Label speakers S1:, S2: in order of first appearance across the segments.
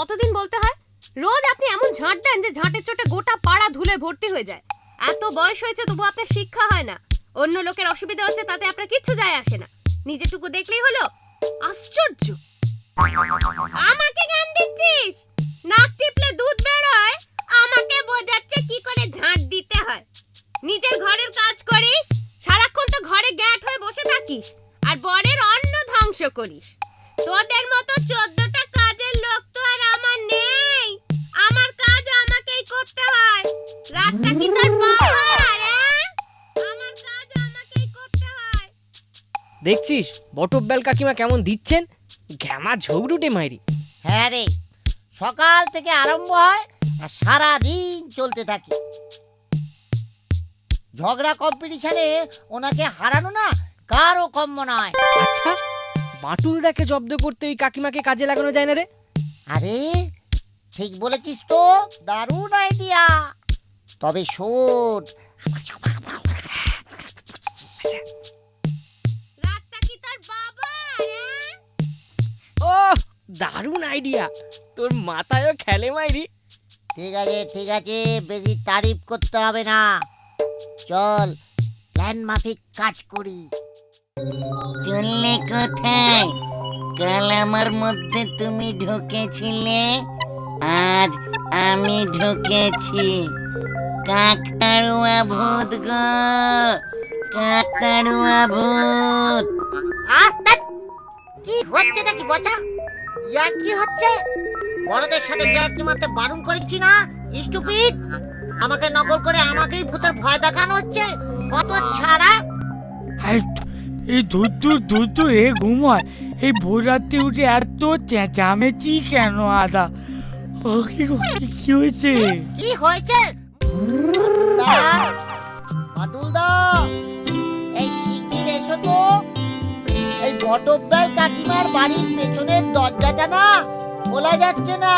S1: কতদিন বলতে হয়? রোজ আপনি এমন ঝাঁট দেন যে ঝাঁটের চোটে গোটা পাড়া ধুলে ভর্তি হয়ে যায়। এত বয়স হয়েছে তবু আপনার শিক্ষা হয় না। অন্য লোকের অসুবিধা হচ্ছে তাতে আপনার কিচ্ছু যায় আসে না। নিজেটুকু দেখলেই হলো। আশ্চর্য! আমাকে জ্ঞান দিচ্ছিস? নাক টিপলে দুধ বেরোয়? আমাকে বোঝাচ্ছে কি করে ঝাঁট দিতে হয়। নিজের ঘরের কাজ করিস? সারাক্ষণ তো ঘরে গ্যাট হয়ে বসে থাকিস। আর বরের অন্ন ধ্বংস করিস। তোদের মতো চোদ্দটা
S2: দেখছিস? বটব্যাল কাকিমা কেমন দিচ্ছেন? ঘ্যামা ঝগড়ুটে মাইরি।
S3: হ্যাঁ রে সকাল থেকে আরম্ভ হয় আর সারা দিন চলতে থাকে। ঝগড়া কম্পিটিশনে ওনাকে হারানো না কারও কম মনে হয়
S2: আচ্ছা বাটুলদাকে জব্দ করতে ওই কাকিমাকে কাজে লাগানো যায় না রে?
S3: আরে ঠিক বলেছিস তো দারুণ আইডিয়া তবে শোন
S2: দারুণ আইডিয়া তোর মাথায়ও খেলে মাইরি।
S3: ঠিক আছে ঠিক আছে বেশি তারিফ করতে হবে না। চল প্ল্যান মাফিক কাজ করি।
S4: চললে কোথায়? কাল আমার মধ্যে তুমি ঢুকেছিলে আজ আমি ঢুকেছি। কাকতাড়ুয়া ভূত গো কাকতাড়ুয়া ভূত।
S3: কি হচ্ছে নাকি বচা ইয়ার কি হচ্ছে? বড়দের সাথে ইয়ার্কি মারতে বারণ করেছি না? স্টুপিড? আমাকে নকল করে আমাকেই ভূতের ভয় দেখানো হচ্ছে? কত ছাড়া?
S5: এই ধৈর্য ধৈর্য রে ঘুমায়। এই ভোর রাত্রে উঠে এত চেঁচামেচি কেন আদা? ও কি কি- কি হয়েছে?
S3: কি হয়েছে? পাটুল দা এই শিগগির এসো তো? এই বটব্যাল কাকিমার বাড়ির পেছনের দরজাটা না খোলা যাচ্ছে না।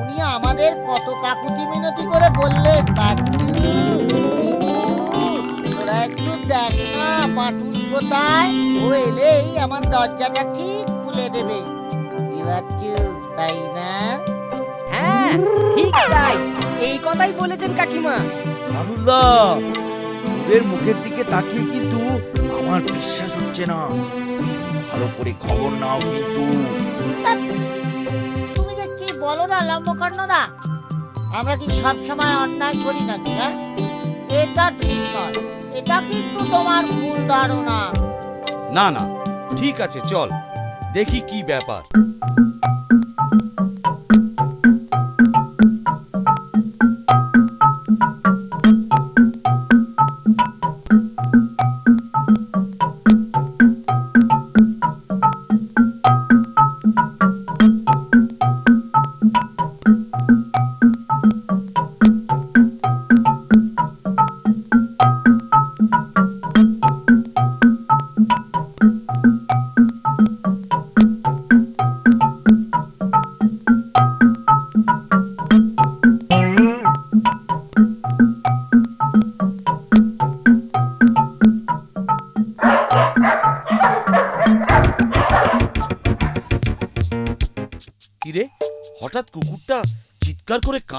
S3: উনি আমাদের কত কাকুতি মিনতি করে বললেন বাচ্চু তোরা একটু দেখ না পাটুল কোথায়? ও এলেই আমার দরজাটা ঠিক খুলে দেবে। কি বাচ্চু তাই না?
S2: হ্যাঁ ঠিক তাই। এই কথাই বলেছেন কাকিমা।
S6: আবুল্লাহ ওদের মুখের দিকে তাকিয়ে কিন্তু আমার বিশ্বাস হচ্ছে না। ভালো করে খবর নাও কিন্তু।
S3: তুমি যে কি বলো না লম্বকর্ণদা আমরা কি সব সময় অন্যায় করি নাকি হ্যাঁ? এটা ঠিক নয়। এটা কিন্তু তোমার ভুল ধারণা।
S7: না না ঠিক আছে চল। দেখি কি ব্যাপার।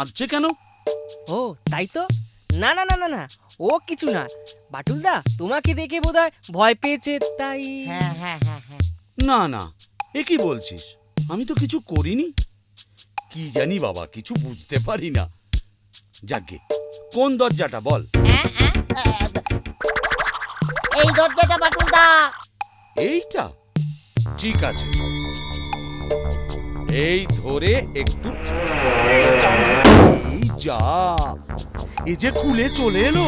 S7: কাঁদছে কেন?
S2: ও তাই তো? না না না না না ও কিছু না। বাটুলদা তোমাকে দেখে বোধহয় ভয় পেয়েছে তাই
S3: হ্যাঁ হ্যাঁ হ্যাঁ হ্যাঁ।
S7: না না এ কি বলছিস? আমি তো কিছু করিনি। কি জানি বাবা কিছু বুঝতে পারি না। যাকে কোন দরজাটা বল?
S3: হ্যাঁ, হ্যাঁ, এই দরজাটা বাটুলদা।
S7: এইটা? ঠিক আছে। এই ধরে একটু। এই যা এই যে কুলে চলে এলো।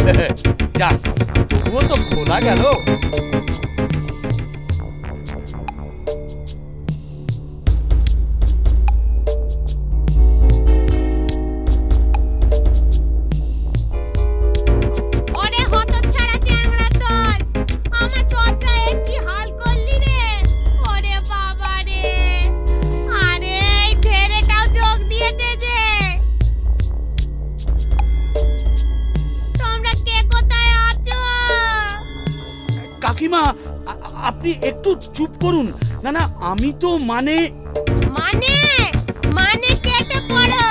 S7: যা তবুও তো খোলা গেল। আপনি একটু চুপ করুন। না না, আমি তো মানে
S1: মানে? মানে কেটে পড়ো।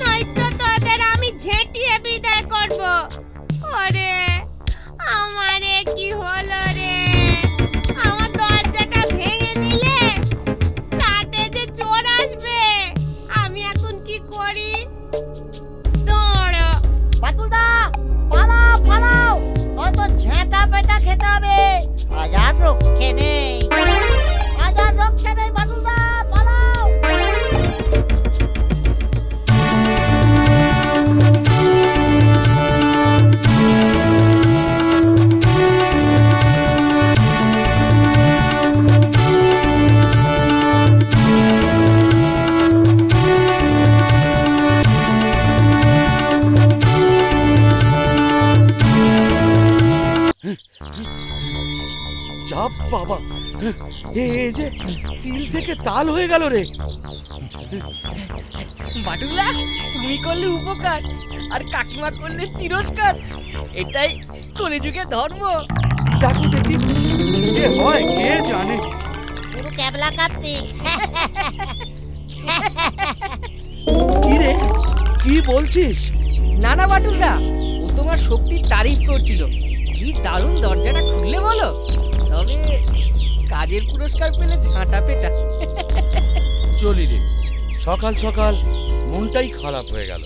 S1: নয়তো তোদের আমি ঝেঁটিয়ে বিদায় করব। ওরে, আমারে কি হলো
S7: বাবা। এই যে তিল থেকে তাল হয়ে গেল রে।
S2: বাটুলা তুমি করলে উপকার আর কাকিমা করলে তিরস্কার। এটাই কলিযুগে ধর্ম।
S7: দেখো দেখি যে হয় কে জানে।
S3: পুরো ক্যাবলা কার্তিক
S7: কি রে? কি বলছিস?
S2: না না বাটুলদা ও তোমার শক্তির তারিফ করছিল। কি দারুণ দরজাটা খুললে বলো? তবে কাজের পুরস্কার পেলে ঝাঁটা পেটা।
S7: চলি রে। সকাল সকাল মনটাই খারাপ হয়ে গেল।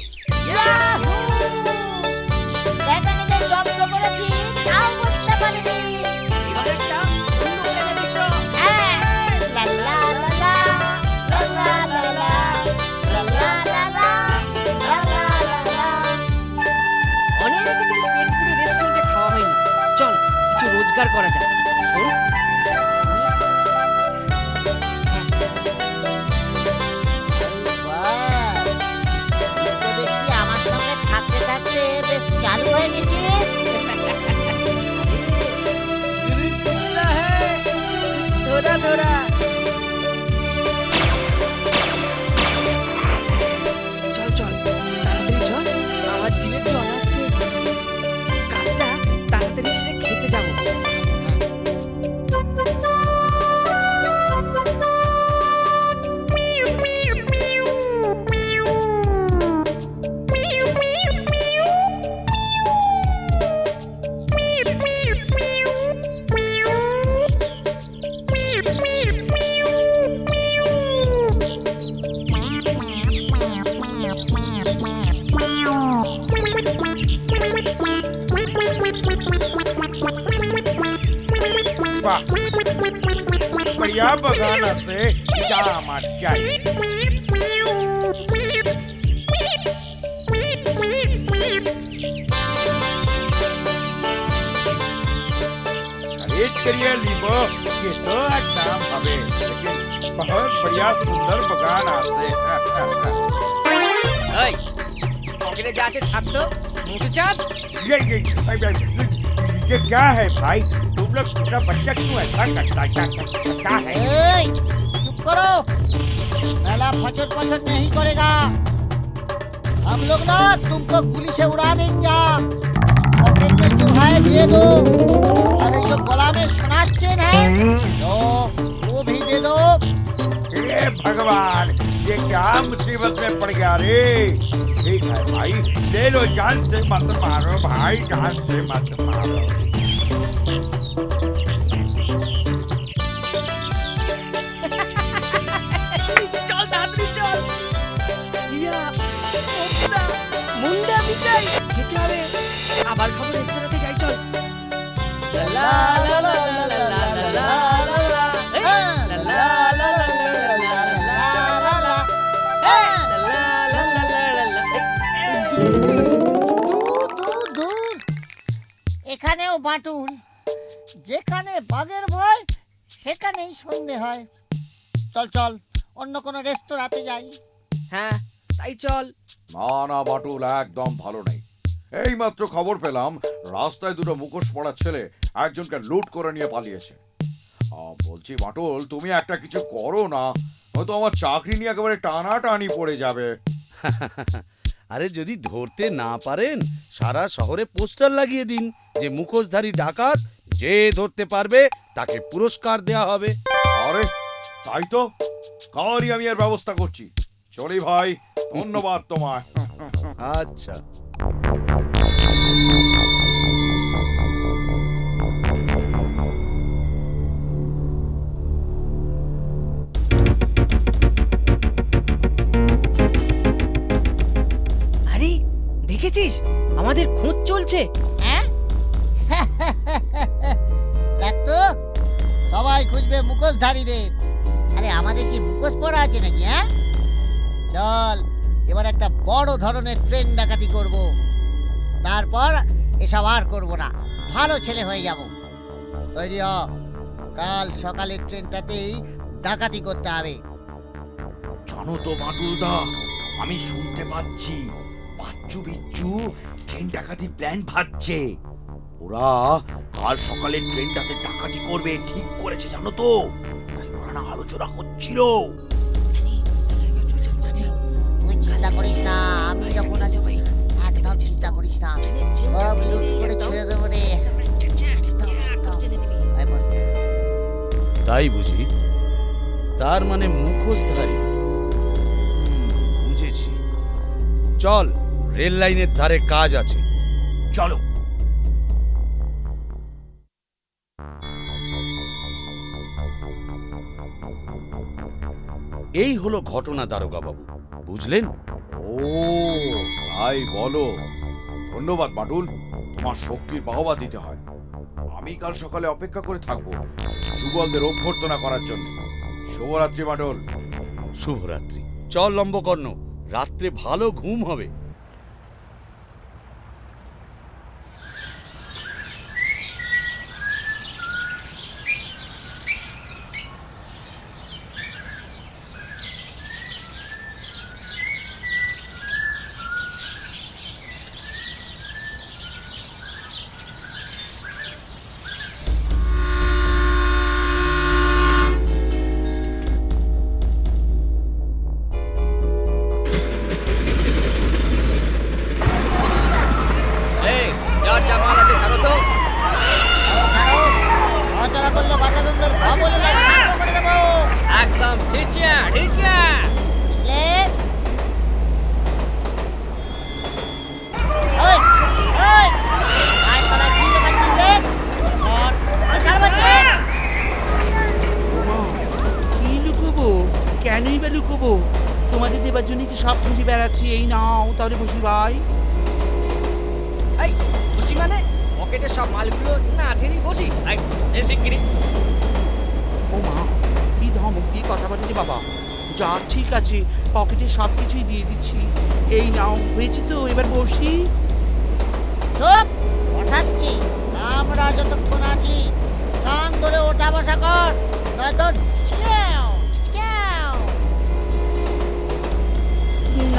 S6: adorar. या बघानाचे जामात करिए लीबो ये तो एक नाम हवे बहुत बढ़िया सुंदर बगान आते
S2: हैं पकड़े जाके छाप दो मुटु चाप
S6: ये ये ये क्या है भाई? मतलब लोग दूसरा बच्चा क्यों ऐसा करता क्या क्या है?
S3: ए, चुप करो। पहला फचट फचट नहीं करेगा। हम लोग ना तुमको गुली से उड़ा देंगे। पॉकेट में जो है दे दो। अरे जो गला में सोना चेन है तो वो भी दे दो।
S6: ये भगवान ये क्या मुसीबत में पड़ गया रे? ठीक है भाई ले लो जान से मत मारो भाई जान से मत मारो।
S2: লা এই, এই।
S3: দূর দূর দূর বাটুল যেখানে বাঘের ভয় সেখানেই সন্ধে হয়। চল চল অন্য কোনো রেস্তোরাঁতে যাই।
S2: হ্যাঁ তাই চল।
S8: না না বাটুল একদম ভালো নেই। এইমাত্র খবর পেলাম রাস্তায় দুটো মুখোশ পড়া ছেলে একজনকে লুট করে নিয়ে পালিয়েছে। বলছি বাটল তুমি একটা কিছু করো না হয়তো আমার চাকরি নিয়ে একেবারে টানাটানি পড়ে যাবে।
S7: আরে যদি ধরতে না পারেন সারা শহরে পোস্টার লাগিয়ে দিন যে মুখোশধারী ডাকাত যে ধরতে পারবে তাকে পুরস্কার দেয়া হবে।
S8: আরে তাই তো? কালই আমি এর ব্যবস্থা করছি। চলি ভাই ধন্যবাদ তোমায়।
S7: আচ্ছা।
S2: আরে, দেখেছিস? আমাদের খোঁজ চলছে।
S3: হ্যাঁ? দেখ তো, সবাই খুঁজবে মুখোশধারীদের আরে, আমাদের কি মুখোশ পড়া আছে নাকি হ্যাঁ? চল, এবার একটা বড় ধরনের ট্রেন ডাকাতি করব। তারপর এসব আর করব না। ভালো ছেলে হয়ে যাব। তৈরি হ। কাল সকালের ট্রেনটাতেই ডাকাতি করতে হবে।
S6: জানো তো বাটুল দা আমি শুনতে পাচ্ছি বাচ্চু বিচ্চু ট্রেন ডাকাতির প্ল্যান ভাবছে। ওরা কাল সকালে ট্রেনটাতে ডাকাতি করবে ঠিক করেছে জানো তো। তাই ওরা না আলোচনা হচ্ছিল
S3: তুই চিন্তা করিস না আমি যখন আছি একদম চিন্তা করিস না। সব লুট করে ছেড়ে দেবো রে।
S7: তাই বুঝি? তার মানে মুখোশধারী। বুঝেছি। চল রেল লাইনের ধারে কাজ আছে।
S6: চলো।
S7: এই হলো ঘটনা দারোগা বাবু বুঝলেন?
S8: ও তাই বলো। ধন্যবাদ বাটুল। তোমার শক্তির বাহবা দিতে হয়। আমি কাল সকালে অপেক্ষা করে থাকব যুগলদের অভ্যর্থনা করার জন্য। শুভরাত্রি বাটুল।
S7: শুভরাত্রি। চল লম্বকর্ণ রাত্রে ভালো ঘুম হবে।
S9: জন্যই সব খুঁজে বেড়াচ্ছি এই নাও তাহলে বসি ভাই।
S2: এই বসি মানে? পকেটের সব মালগুলো না ছেড়েই বসি। এই এ শিগগিরি
S9: ও মা কি ধমক দিয়ে কথা বলে রে বাবা। যা ঠিক আছে পকেটে সব কিছুই দিয়ে দিচ্ছি। এই নাও হয়েছে তো এবার বসি।
S3: চুপ বসাচ্ছি। আমরা যতক্ষণ আছি কান ধরে ওঠা বসা কর। নয়তো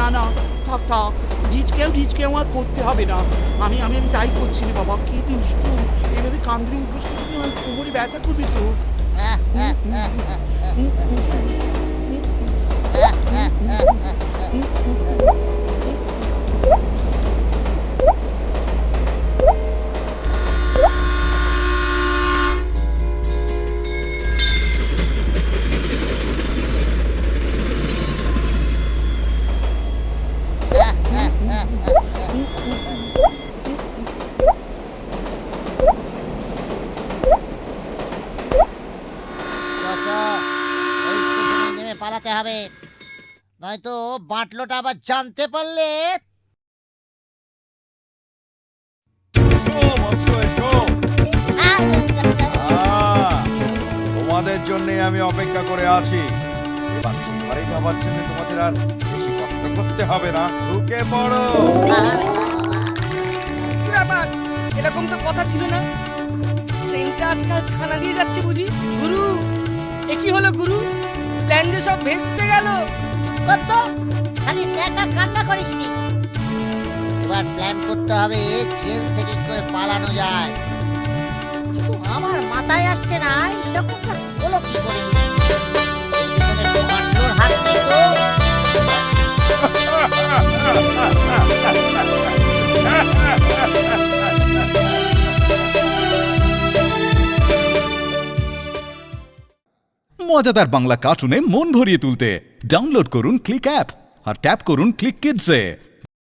S9: না না থাক থাক ঢিচকেও ঢিচকেও আর করতে হবে না আমি আমি আমি তাই করছি রে বাবা কি দুষ্টু এভাবে ধরে উঠবস করে আমার কোমরে ব্যথা করবি তো
S3: হ্যাঁ, বাটলোটা আবার জানতে পারলে?
S8: তোমাদের জন্য আমি অপেক্ষা করে আছি। এবার সিপারে যাবার জন্য তোমাদের আর বেশি কষ্ট করতে হবে না। ঢুকে পড়ো।
S2: কি ব্যাপার? এরকম তো কথা ছিল না। ট্রেনটা আজকাল খানা দিয়ে যাচ্ছে বুঝি। গুরু এ কি হলো গুরু? প্ল্যান যে সব ভেস্তে গেল।
S3: কত? খালি একা কান্না করিস নি। এবার প্ল্যান করতে হবে জেল থেকে করে পালানো যায়। কিন্তু আমার মাথায় আসছে না এরকমটা হলো কি করে?
S10: মজাদার বাংলা কার্টুনে মন ভরিয়ে তুলতে। ডাউনলোড করুন ক্লিক অ্যাপ। আর ট্যাপ করুন ক্লিক কিডসে